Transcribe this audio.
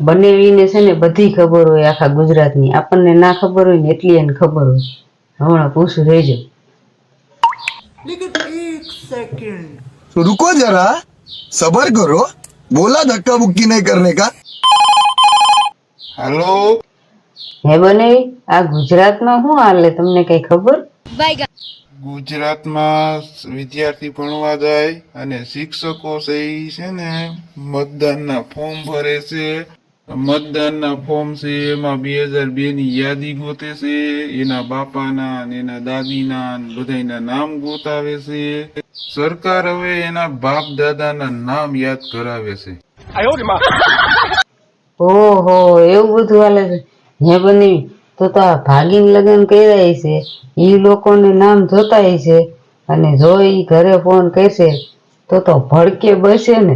બનેવીને છે ને બધી ખબર હોય આખા ગુજરાતની આપણને ના ખબર હોય ને એટલી એને ખબર હોય હમણાં પૂછું રહેજો तो रुको जरा सबर करो बोला धक्का बुक्की नहीं करने का હાલો હે બનેવી આ ગુજરાતમાં શું હાલે તમને કઈ ખબર ગુજરાતમાં વિદ્યાર્થી ભણવા જાય અને શિક્ષકો છે ઈ છે ને મતદાનના ફોર્મ ભરે છે મતદાનના ફોર્મ છે એમાં બે હજાર બે ની યાદી ગોતે છે એના બાપાના અને એના દાદીના બધાના નામ ગોતાવે છે. સરકાર હવે એના બાપ દાદાના નામ યાદ કરાવે છે. ઓહો એવું બધું હાલે છે. હે બની તો તો આ ભાગીને લગ્ન કર્યા છે. એ લોકોને નામ જોતા છે. અને જો એ ઘરે ફોન કરશે તો તો ભડકે બસે ને.